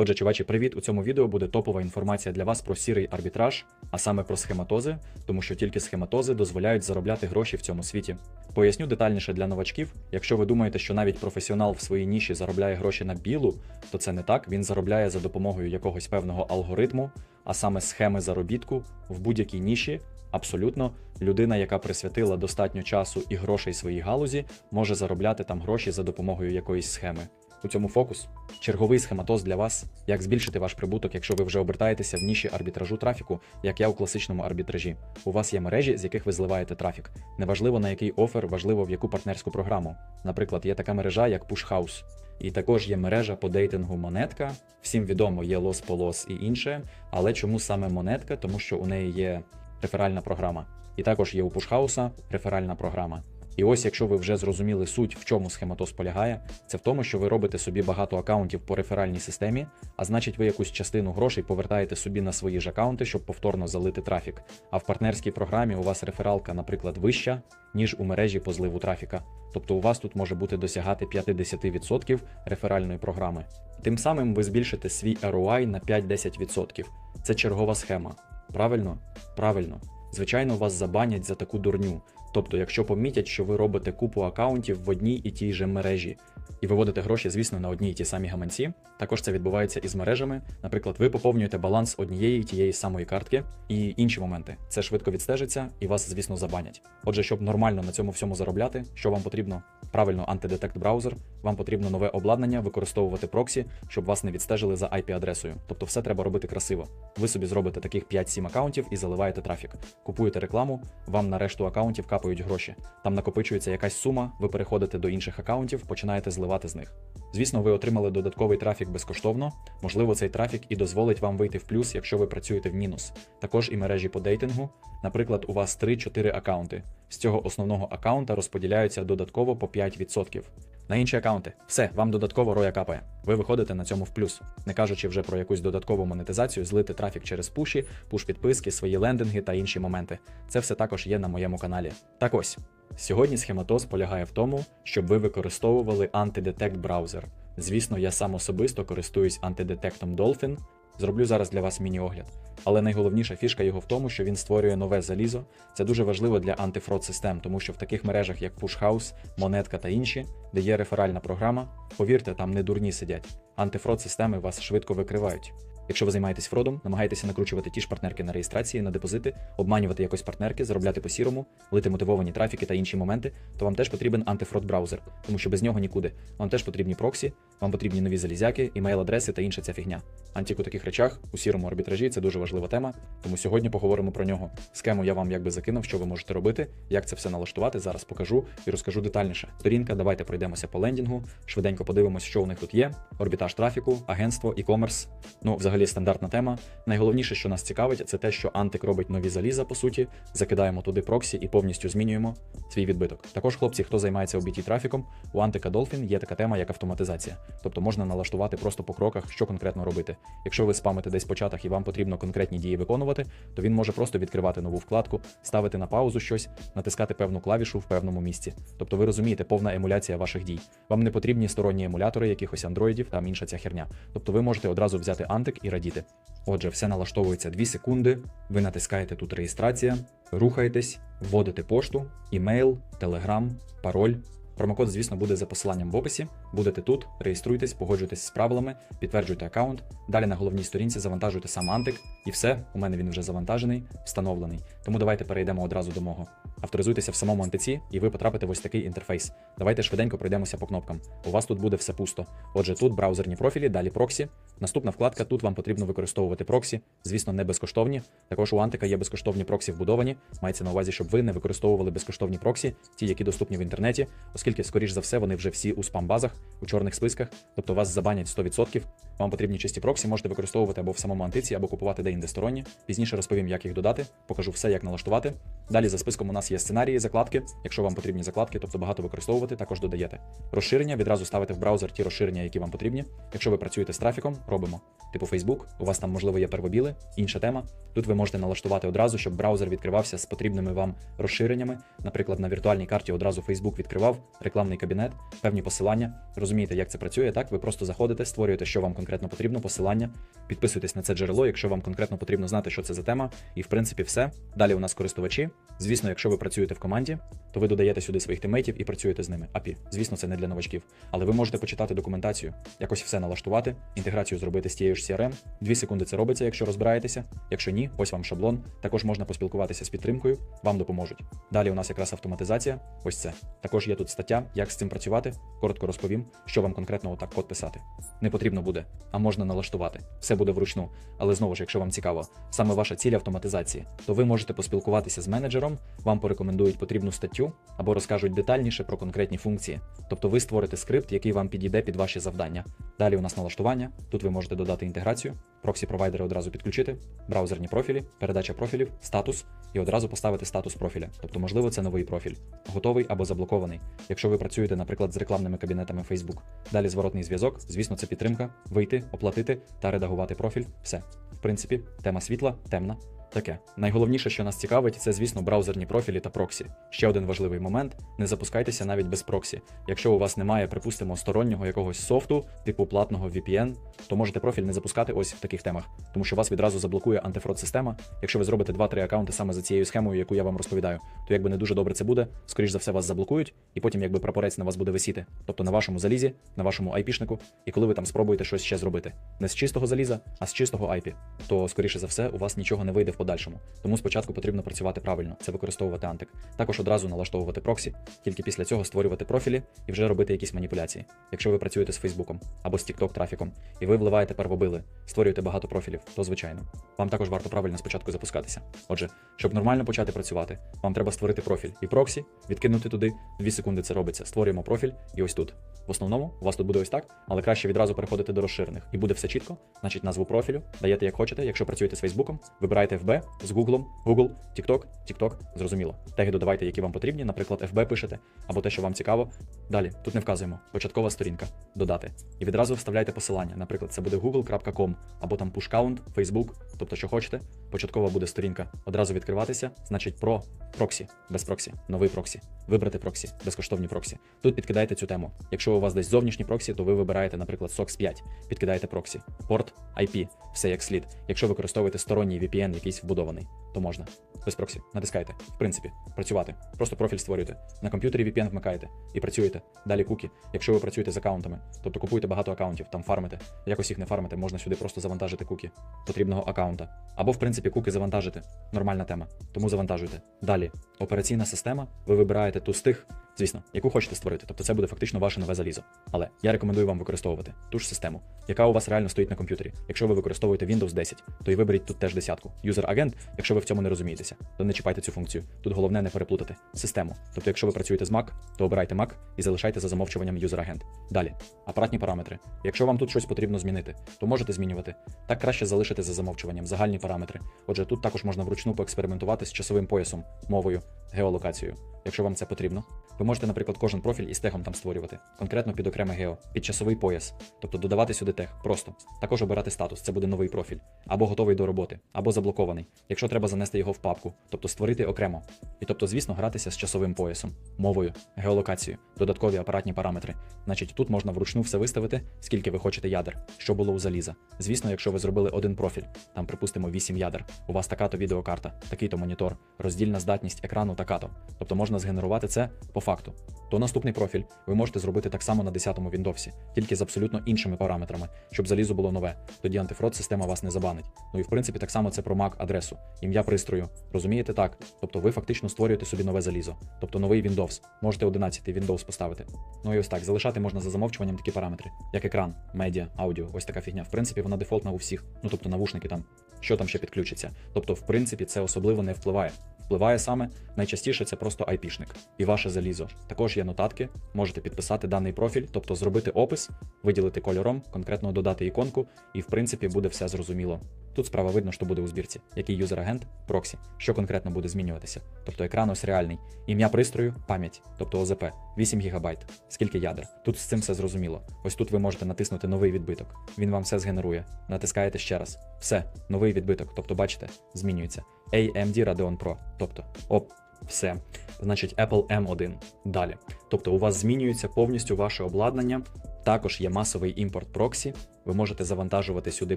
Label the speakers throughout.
Speaker 1: Отже, чувачі, привіт! У цьому відео буде топова інформація для вас про сірий арбітраж, а саме про схематози, тому що тільки схематози дозволяють заробляти гроші в цьому світі. Поясню детальніше для новачків. Якщо ви думаєте, що навіть професіонал в своїй ніші заробляє гроші на білу, то це не так. Він заробляє за допомогою якогось певного алгоритму, а саме схеми заробітку в будь-якій ніші. Абсолютно, людина, яка присвятила достатньо часу і грошей своїй галузі, може заробляти там гроші за допомогою якоїсь схеми. У цьому фокус. Черговий схематоз для вас, як збільшити ваш прибуток, якщо ви вже обертаєтеся в ніші арбітражу трафіку, як я у класичному арбітражі. У вас є мережі, з яких ви зливаєте трафік. Неважливо на який офер, важливо в яку партнерську програму. Наприклад, є така мережа, як Pushhouse. І також є мережа по дейтингу монетка. Всім відомо, є Лос Полос і інше. Але чому саме монетка? Тому що у неї є реферальна програма. І також є у Пушхауса реферальна програма. І ось, якщо ви вже зрозуміли суть, в чому схематоз полягає, це в тому, що ви робите собі багато акаунтів по реферальній системі, а значить, ви якусь частину грошей повертаєте собі на свої ж акаунти, щоб повторно залити трафік. А в партнерській програмі у вас рефералка, наприклад, вища, ніж у мережі по зливу трафіка. Тобто у вас тут може бути досягати 50% реферальної програми. Тим самим ви збільшите свій ROI на 5-10%. Це чергова схема. Правильно? Правильно. Звичайно, вас забанять за таку дурню. Тобто, якщо помітять, що ви робите купу акаунтів в одній і тій же мережі, і виводите гроші, звісно, на одні і ті самі гаманці. Також це відбувається із мережами. Наприклад, ви поповнюєте баланс однієї і тієї самої картки і інші моменти. Це швидко відстежиться і вас, звісно, забанять. Отже, щоб нормально на цьому всьому заробляти, що вам потрібно? Правильно, антидетект браузер, вам потрібно нове обладнання, використовувати проксі, щоб вас не відстежили за IP-адресою. Тобто все треба робити красиво. Ви собі зробите таких 5-7 акаунтів і заливаєте трафік. Купуєте рекламу, вам на решту акаунтів капають гроші. Там накопичується якась сума, ви переходите до інших акаунтів, починаєте зливати з них. Звісно, ви отримали додатковий трафік безкоштовно. Можливо, цей трафік і дозволить вам вийти в плюс, якщо ви працюєте в мінус. Також і мережі по дейтингу. Наприклад, у вас 3-4 акаунти. З цього основного акаунта розподіляються додатково по 5%. На інші акаунти. Все, вам додатково роя капає. Ви виходите на цьому в плюс, не кажучи вже про якусь додаткову монетизацію, злити трафік через пуші, пуш-підписки, свої лендинги та інші моменти. Це все також є на моєму каналі. Так ось. Сьогодні схематоз полягає в тому, щоб ви використовували антидетект браузер. Звісно, я сам особисто користуюсь антидетектом Dolphin. Зроблю зараз для вас міні-огляд. Але найголовніша фішка його в тому, що він створює нове залізо. Це дуже важливо для антифрод систем, тому що в таких мережах, як Pushhouse, Монетка та інші, де є реферальна програма, повірте, там не дурні сидять. Антифрод системи вас швидко викривають. Якщо ви займаєтесь фродом, намагаєтеся накручувати ті ж партнерки на реєстрації, на депозити, обманювати якось партнерки, заробляти по сірому, лити мотивовані трафіки та інші моменти, то вам теж потрібен антифрод браузер, тому що без нього нікуди. Вам теж потрібні проксі, вам потрібні нові залізяки, імейл-адреси та інша ця фігня. Антік у таких речах у сірому арбітражі це дуже важлива тема, тому сьогодні поговоримо про нього. Схему я вам якби закинув, що ви можете робити, як це все налаштувати. Зараз покажу і розкажу детальніше. Сторінка, давайте пройдемося по лендінгу, швиденько подивимося, що у них тут є: орбітаж трафіку, агентство, e-commerce. Ну, взагалі стандартна тема. Найголовніше, що нас цікавить, це те, що Антик робить нові заліза, по суті, закидаємо туди проксі і повністю змінюємо свій відбиток. Також, хлопці, хто займається OBT трафіком, у Антика Dolphin є така тема, як автоматизація. Тобто можна налаштувати просто по кроках, що конкретно робити. Якщо ви спамите десь по чатах і вам потрібно конкретні дії виконувати, то він може просто відкривати нову вкладку, ставити на паузу щось, натискати певну клавішу в певному місці. Тобто ви розумієте, повна емуляція ваших дій. Вам не потрібні сторонні емулятори якихось андроїдів там інша ця херня. Тобто ви можете одразу взяти антик і радіти. Отже, все налаштовується 2 секунди. Ви натискаєте тут реєстрація, рухаєтесь, вводите пошту, імейл, телеграм, пароль. Промокод, звісно, буде за посиланням в описі. Будете тут, реєструйтесь, погоджуйтесь з правилами, підтверджуйте аккаунт. Далі на головній сторінці завантажуйте сам антик, і все, у мене він вже завантажений, встановлений. Тому давайте перейдемо одразу до мого. Авторизуйтеся в самому антиці, і ви потрапите в ось такий інтерфейс. Давайте швиденько пройдемося по кнопкам. У вас тут буде все пусто. Отже, тут браузерні профілі, далі проксі. Наступна вкладка, тут вам потрібно використовувати проксі, звісно, не безкоштовні. Також у Антика є безкоштовні проксі вбудовані. Мається на увазі, щоб ви не використовували безкоштовні проксі, ті, які доступні в інтернеті, оскільки, скоріш за все, вони вже всі у спам-базах, у чорних списках, тобто вас забанять 100%. Вам потрібні чисті проксі, можете використовувати або в самому антиці, або купувати де-інде сторонні. Пізніше розповім, як їх додати, покажу все, як налаштувати. Далі за списком у нас є сценарії, закладки. Якщо вам потрібні закладки, тобто багато використовувати, також додаєте. Розширення відразу ставите в браузер ті розширення, які вам потрібні. Якщо ви працюєте з трафіком, робимо. Типу Facebook, у вас там можливо є первобіли, інша тема. Тут ви можете налаштувати одразу, щоб браузер відкривався з потрібними вам розширеннями. Наприклад, на віртуальній карті одразу Facebook відкривав рекламний кабінет, певні посилання. Розумієте, як це працює? Так, ви просто заходите, створюєте, що вам конкретно потрібно, посилання, підписуєтесь на це джерело, якщо вам конкретно потрібно знати, що це за тема, і в принципі все. Далі у нас користувачі. Звісно, якщо ви працюєте в команді, то ви додаєте сюди своїх тимейтів і працюєте з ними. API. Звісно, це не для новачків. Але ви можете почитати документацію, якось все налаштувати, інтеграцію зробити з тією ж CRM. Дві секунди це робиться, якщо розбираєтеся. Якщо ні, ось вам шаблон. Також можна поспілкуватися з підтримкою, вам допоможуть. Далі у нас якраз автоматизація. Ось це. Також є тут стаття, як з цим працювати. Коротко розповім, що вам конкретно отак код писати. Не потрібно буде, а можна налаштувати. Все буде вручну. Але знову ж, якщо вам цікаво, саме ваша ціль автоматизації, то ви можете поспілкуватися з менеджером, вам порекомендують потрібну статтю або розкажуть детальніше про конкретні функції. Тобто ви створите скрипт, який вам підійде під ваші завдання. Далі у нас налаштування. Тут ви можете додати інтеграцію, проксі провайдери одразу підключити, браузерні профілі, передача профілів, статус і одразу поставити статус профіля. Тобто, можливо, це новий профіль, готовий або заблокований. Якщо ви працюєте, наприклад, з рекламними кабінетами Facebook. Далі зворотний зв'язок, звісно, це підтримка, вийти, оплатити та редагувати профіль. Все. В принципі, тема світла, темна. Таке. Найголовніше, що нас цікавить, це, звісно, браузерні профілі та проксі. Ще один важливий момент: не запускайтеся навіть без проксі. Якщо у вас немає, припустимо, стороннього якогось софту, типу платного VPN, то можете профіль не запускати ось в таких темах, тому що вас відразу заблокує антифрод-система. Якщо ви зробите 2-3 аккаунти саме за цією схемою, яку я вам розповідаю, то якби не дуже добре це буде, скоріш за все вас заблокують, і потім якби прапорець на вас буде висіти, тобто на вашому залізі, на вашому IP-шнику, і коли ви там спробуєте щось ще зробити, не з чистого заліза, а з чистого IP, то скоріше за все у вас нічого не вийде в подальшому. Тому спочатку потрібно працювати правильно, це використовувати антик. Також одразу налаштовувати проксі, тільки після цього створювати профілі і вже робити якісь маніпуляції. Якщо ви працюєте з Фейсбуком або з TikTok трафіком, і ви вливаєте первобили, створюєте багато профілів, то звичайно. Вам також варто правильно спочатку запускатися. Отже, щоб нормально почати працювати, вам треба створити профіль і проксі, відкинути туди. Дві секунди це робиться. Створюємо профіль і ось тут. В основному у вас тут буде ось так, але краще відразу переходити до розширених. І буде все чітко. Значить, назву профілю, даєте як хочете. Якщо працюєте з Фейсбуком, вибираєте FB з Google, Google, TikTok, TikTok, зрозуміло. Теги додавайте, які вам потрібні, наприклад, FB пишете, або те, що вам цікаво. Далі, тут не вказуємо. Початкова сторінка, додати. І відразу вставляйте посилання. Наприклад, це буде google.com, або там pushcount, Facebook, тобто що хочете. Початкова буде сторінка. Одразу відкриватися, значить про проксі, без проксі, новий проксі. Вибрати проксі, безкоштовні проксі. Тут підкидаєте цю тему. Якщо у вас десь зовнішні проксі, то ви вибираєте, наприклад, SOX 5, підкидаєте проксі, порт, IP, все як слід. Якщо використовуєте сторонній VPN, якийсь вбудований, то можна. Без проксі, натискайте. В принципі, працювати. Просто профіль створюєте. На комп'ютері VPN вмикаєте і працюєте. Далі куки. Якщо ви працюєте з аккаунтами, тобто купуєте багато аккаунтів, там фармите. Якось їх не фармите, можна сюди просто завантажити куки потрібного аккаунта. Або, в принципі, куки завантажити. Нормальна тема. Тому завантажуйте. Далі, операційна система. Ви вибираєте ту з тих, звісно, яку хочете створити. Тобто це буде фактично ваше нове залізо. Але я рекомендую вам використовувати ту ж систему, яка у вас реально стоїть на комп'ютері. Якщо ви використовуєте Windows 10, то і виберіть тут теж десятку. Юзер-агент, якщо ви в цьому не розумієтеся, то не чіпайте цю функцію. Тут головне не переплутати систему. Тобто, якщо ви працюєте з Mac, то обирайте Mac і залишайте за замовчуванням юзер-агент. Далі, апаратні параметри. Якщо вам тут щось потрібно змінити, то можете змінювати. Так краще залишити за замовчуванням загальні параметри. Отже, тут також можна вручну поекспериментувати з часовим поясом, мовою, геолокацією. Якщо вам це потрібно, ви можете, наприклад, кожен профіль із тегом там створювати, конкретно під окреме гео, під часовий пояс, тобто додавати сюди тег. Просто також обирати статус, це буде новий профіль, або готовий до роботи, або заблокований, якщо треба занести його в папку, тобто створити окремо. І тобто, звісно, гратися з часовим поясом, мовою, геолокацією, додаткові апаратні параметри. Значить, тут можна вручну все виставити, скільки ви хочете ядер, що було у заліза. Звісно, якщо ви зробили один профіль, там, припустимо, 8 ядер, у вас така-то відеокарта, такий-то монітор, роздільна здатність екрану така-то. Тобто можна згенерувати це по факту. То наступний профіль ви можете зробити так само на 10-му Windows, тільки з абсолютно іншими параметрами, щоб залізо було нове. Тоді антифрод система вас не забанить. Ну і в принципі так само це про MAC адресу, ім'я пристрою. Розумієте так? Тобто ви фактично створюєте собі нове залізо, тобто новий Windows. Можете 11 Windows поставити. Ну і ось так, залишати можна за замовчуванням такі параметри, як екран, медіа, аудіо, ось така фігня. В принципі, вона дефолтна у всіх. Ну тобто навушники там, що там ще підключиться. Тобто, в принципі, це особливо не впливає. Впливає саме найчастіше це просто айпішник і ваше залізо. Також є нотатки, можете підписати даний профіль, тобто зробити опис, виділити кольором, конкретно додати іконку, і в принципі буде все зрозуміло. Тут справа видно, що буде у збірці, який юзер-агент, проксі, що конкретно буде змінюватися. Тобто екран ось реальний, ім'я пристрою, пам'ять, тобто ОЗП, 8 ГБ, скільки ядер. Тут з цим все зрозуміло. Ось тут ви можете натиснути новий відбиток. Він вам все згенерує. Натискаєте ще раз. Все, новий відбиток. Тобто, бачите, змінюється. AMD Radeon Pro. Тобто, оп, все. Значить, Apple M1. Далі. Тобто, у вас змінюється повністю ваше обладнання. Також є масовий імпорт проксі. Ви можете завантажувати сюди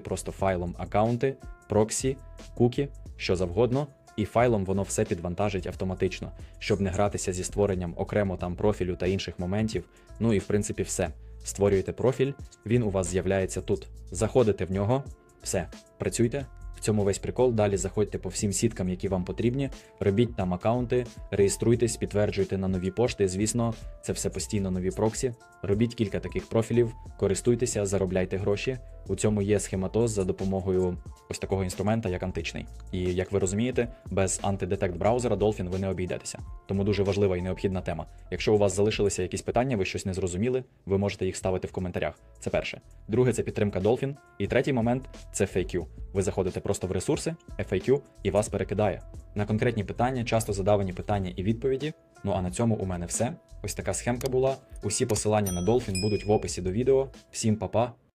Speaker 1: просто файлом аккаунти, проксі, кукі, що завгодно, і файлом воно все підвантажить автоматично, щоб не гратися зі створенням окремо там профілю та інших моментів. Ну і в принципі все. Створюєте профіль, він у вас з'являється тут. Заходите в нього, все, працюйте. Цьому весь прикол. Далі заходьте по всім сіткам, які вам потрібні. Робіть там аккаунти, реєструйтесь, підтверджуйте на нові пошти. Звісно, це все постійно нові проксі. Робіть кілька таких профілів, користуйтеся, заробляйте гроші. У цьому є схематоз за допомогою ось такого інструмента, як античний. І як ви розумієте, без антидетект браузера Dolphin ви не обійдетеся. Тому дуже важлива і необхідна тема. Якщо у вас залишилися якісь питання, ви щось не зрозуміли, ви можете їх ставити в коментарях. Це перше. Друге, це підтримка Dolphin. І третій момент це FAQ. Ви заходите просто в ресурси, FAQ, і вас перекидає. На конкретні питання, часто задавані питання і відповіді. Ну а на цьому у мене все. Ось така схемка була. Усі посилання на Dolphin будуть в описі до відео. Всім па-па,